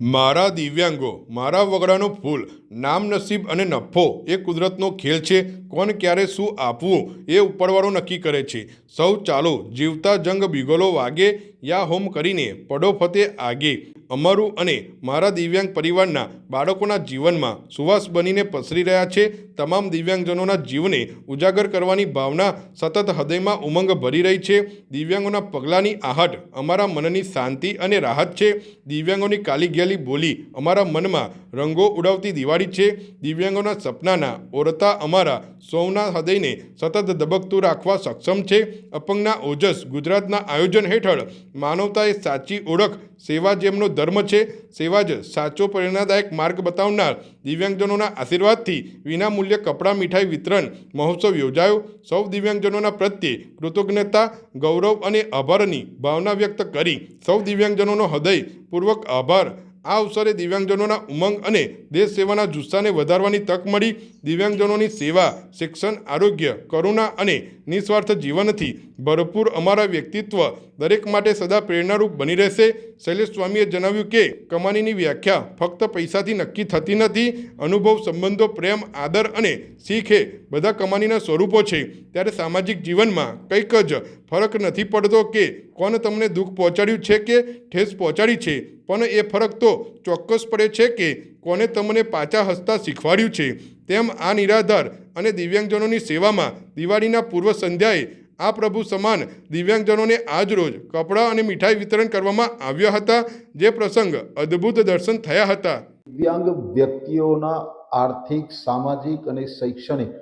મારા દિવ્યાંગો, મારા વગડાનું ફૂલ, નામ નસીબ અને નફો એ કુદરતનો ખેલ છે. કોણ ક્યારે શું આપવું એ ઉપરવાળો નક્કી કરે છે. સૌ ચાલો જીવતા જંગ બિગલો વાગે, યા હોમ કરીને પડો ફતે આગે. અમારું અને મારા દિવ્યાંગ પરિવારના બાળકોના જીવનમાં સુવાસ બનીને પસરી રહ્યા છે. તમામ દિવ્યાંગજનોના જીવને ઉજાગર કરવાની ભાવના સતત હૃદયમાં ઉમંગ ભરી રહી છે. દિવ્યાંગોના પગલાંની આહટ અમારા મનની શાંતિ અને રાહત છે. દિવ્યાંગોની કાલીગેલી બોલી અમારા મનમાં રંગો ઉડાવતી દિવાળી છે. દિવ્યાંગોના સપનાના ઓરતા અમારા સૌના હૃદયને સતત ધબકતું રાખવા સક્ષમ છે. અપંગના ઓજસ ગુજરાતના આયોજન હેઠળ માનવતાએ સાચી ઓળખ, સેવા જેમનો ધર્મ છે સેવા જ સાચો પ્રેરણાદાયક માર્ગ બતાવનાર દિવ્યાંગજનોના આશીર્વાદથી વિનામૂલ્ય કપડાં, મીઠાઈ વિતરણ, મહોત્સવ યોજાયો. સૌ દિવ્યાંગજનોના પ્રત્યે કૃતજ્ઞતા, ગૌરવ અને આભારની ભાવના વ્યક્ત કરી સૌ દિવ્યાંગજનોનો હૃદયપૂર્વક આભાર. આ અવસરે દિવ્યાંગજનોના ઉમંગ અને દેશ સેવાના જુસ્સાને વધારવાની તક મળી. દિવ્યાંગજનોની સેવા, શિક્ષણ, આરોગ્ય, કરુણા અને નિસ્વાર્થ જીવનથી ભરપૂર અમારા વ્યક્તિત્વ દરેક માટે સદા પ્રેરણારૂપ બની રહેશે. શૈલેષ સ્વામીએ જણાવ્યું કે, કમાણીની વ્યાખ્યા ફક્ત પૈસાથી નક્કી થતી નથી, અનુભવ સંબંધો, પ્રેમ, આદર અને શીખ એ બધા કમાણીના સ્વરૂપો છે. ત્યારે સામાજિક જીવનમાં કંઈક જ ફરક નથી પડતો કે કોણ તમને દુઃખ પહોંચાડ્યું છે કે ઠેસ પહોંચાડી છે. પણ એ ફરક તો ચોક્કસ પડે છે કે કોને તમને પાછા હસતા શીખવાડ્યું છે. તેમ આ નિરાધાર અને દિવ્યાંગજનોની સેવામાં દિવાળીના પૂર્વ સંધ્યાએ આ પ્રભુ સમાન દિવ્યાંગજનોને આજ રોજ કપડાં અને મીઠાઈ વિતરણ કરવામાં આવ્યા હતા, જે પ્રસંગ અદ્ભુત દર્શન થયા હતા. દિવ્યાંગ વ્યક્તિઓના આર્થિક, સામાજિક અને શૈક્ષણિક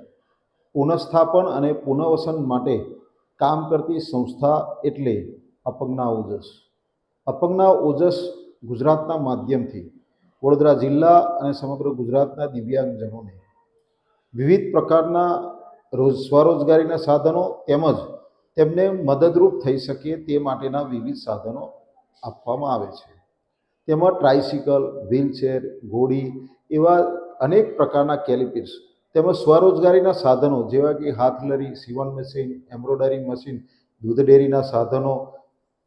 પુનઃસ્થાપન અને પુનર્વસન માટે કામ કરતી સંસ્થા એટલે અપંગના ઓજસ અપંગના ઓજસ ગુજરાતના માધ્યમથી. વડોદરા જિલ્લા અને સમગ્ર ગુજરાતના દિવ્યાંગજનોને. વિવિધ પ્રકારના રોજ, સ્વરોજગારીના સાધનો તેમજ તેમને મદદરૂપ થઈ શકે તે માટેના વિવિધ સાધનો આપવામાં આવે છે. તેમાં ટ્રાઇસિકલ, વ્હીલચેર, ઘોડી એવા અનેક પ્રકારના કેલિપિર્સ તેમજ સ્વરોજગારીના સાધનો જેવા કે હાથલરી, સીવણ મશીન, એમ્બ્રોઇડરી મશીન, દૂધ ડેરીના સાધનો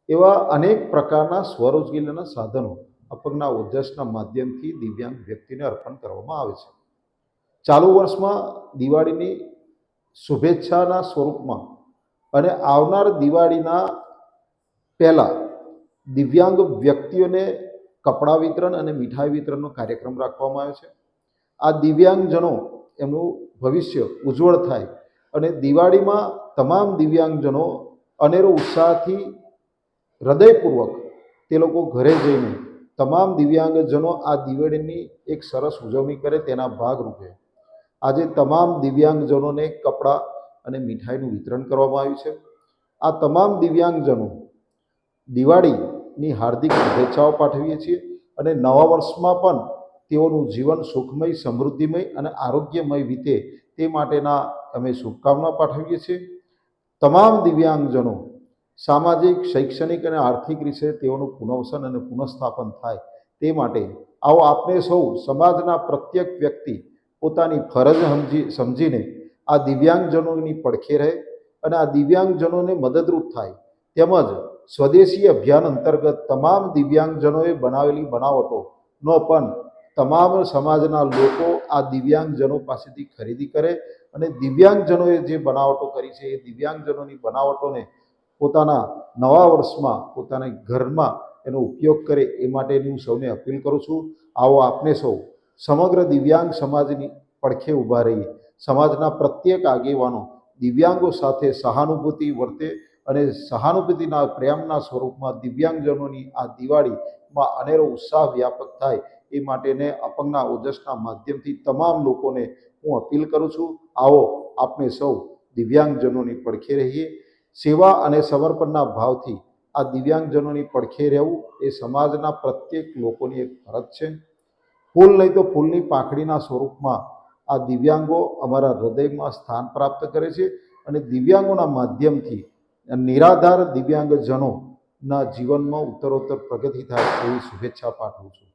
એવા અનેક પ્રકારના સ્વરોજગારીના સાધનો અપંગના ઓજસના માધ્યમથી દિવ્યાંગ વ્યક્તિને અર્પણ કરવામાં આવે છે. ચાલુ વર્ષમાં દિવાળીની શુભેચ્છાના સ્વરૂપમાં અને આવનાર દિવાળીના પહેલાં દિવ્યાંગ વ્યક્તિઓને કપડાં વિતરણ અને મીઠાઈ વિતરણનો કાર્યક્રમ રાખવામાં આવ્યો છે. આ દિવ્યાંગજનો એમનું ભવિષ્ય ઉજ્જવળ થાય અને દિવાળીમાં તમામ દિવ્યાંગજનો અનેરો ઉત્સાહથી હૃદયપૂર્વક તે લોકો ઘરે જઈને તમામ દિવ્યાંગજનો આ દિવાળીની એક સરસ ઉજવણી કરે તેના ભાગરૂપે આજે તમામ દિવ્યાંગજનોને કપડાં અને મીઠાઈનું વિતરણ કરવામાં આવ્યું છે. આ તમામ દિવ્યાંગજનો દિવાળીની હાર્દિક શુભેચ્છાઓ પાઠવીએ છીએ અને નવા વર્ષમાં પણ તેઓનું જીવન સુખમય, સમૃદ્ધિમય અને આરોગ્યમય વીતે તે માટેના અમે શુભકામના પાઠવીએ છીએ. તમામ દિવ્યાંગજનો સામાજિક, શૈક્ષણિક અને આર્થિક રીતે તેઓનું પુનર્વસન અને પુનઃસ્થાપન થાય તે માટે આવો આપણે સૌ સમાજના પ્રત્યેક વ્યક્તિ પોતાની ફરજ સમજી સમજીને આ દિવ્યાંગજનોની પડખે રહે અને આ દિવ્યાંગજનોને મદદરૂપ થાય. તેમજ સ્વદેશી અભિયાન અંતર્ગત તમામ દિવ્યાંગજનોએ બનાવેલી બનાવટોનો પણ તમામ સમાજના લોકો આ દિવ્યાંગજનો પાસેથી ખરીદી કરે અને દિવ્યાંગજનોએ જે બનાવટો કરી છે એ દિવ્યાંગજનોની બનાવટોને પોતાના નવા વર્ષમાં, પોતાના ઘરમાં એનો ઉપયોગ કરે એ માટેની હું સૌને અપીલ કરું છું. આવો આપને સૌ સમગ્ર દિવ્યાંગ સમાજની પડખે ઊભા રહીએ. સમાજના પ્રત્યેક આગેવાનો દિવ્યાંગો સાથે સહાનુભૂતિ વર્તે અને સહાનુભૂતિના પ્રેમના સ્વરૂપમાં દિવ્યાંગજનોની આ દિવાળીમાં અનેરો ઉત્સાહ વ્યાપક થાય એ માટેને અપંગના ઓજસના માધ્યમથી તમામ લોકોને હું અપીલ કરું છું, આવો આપણે સૌ દિવ્યાંગજનોની પડખે રહીએ. સેવા અને સમર્પણના ભાવથી આ દિવ્યાંગજનોની પડખે રહેવું એ સમાજના પ્રત્યેક લોકોની એક ફરજ છે. ફૂલ નહીં તો ફૂલની પાંખડીના સ્વરૂપમાં આ દિવ્યાંગો અમારા હૃદયમાં સ્થાન પ્રાપ્ત કરે છે અને દિવ્યાંગોના માધ્યમથી નિરાધાર દિવ્યાંગજનોના જીવનમાં ઉત્તરોત્તર પ્રગતિ થાય એવી શુભેચ્છા પાઠવું છું.